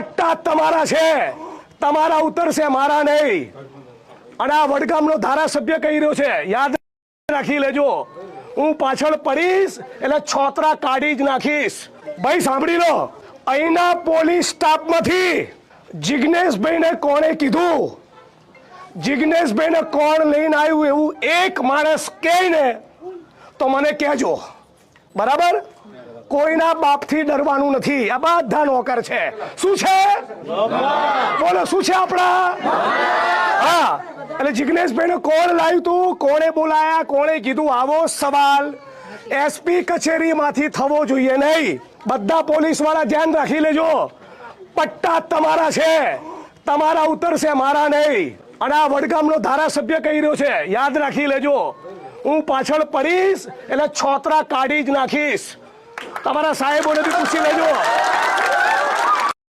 પટ્ટા તમારા છે. તમારા ઉતરશે મારા નહીં. અને આ વડગામનો ધારાસભ્ય કહી રહ્યો છે, યાદ રાખી લેજો. હું પાછળ પડીશ, એટલે છોતરા કાઢી જ નાખીશ. ભાઈ, સાંભળી લો. અહીંના પોલીસ સ્ટાફમાંથી જિજ્ઞેશભાઈને કોણે કીધું? જિજ્ઞેશભાઈને કોણ લઈને આવ્યું એવું એક માણસ કહે ને તો મને કહેજો. બરાબર? કોઈના બાપથી ડરવાનું નથી. આ બધા નોકર છે. શું છે? બોલો, શું છે આપણા? હા. એટલે જિજ્ઞેશભાઈને કોણ લાવ્યું તું? કોણે બોલાયા? કોણે કીધું? આવો સવાલ. એસપી કચેરીમાંથી થવો જોઈએ નહીં. બધા પોલીસવાળા ધ્યાન રાખી લેજો. પટ્ટા તમારા છે. તમારા ઉતરશે, મારા નહીં. અને આ વડગામનો ધારાસભ્ય કહી રહ્યો છે. યાદ રાખી લેજો. હું પાછળ પડીશ, એટલે છોતરા કાઢી જ નાખીશ. તમારા સાહેબોને બી પૂછી લેજો.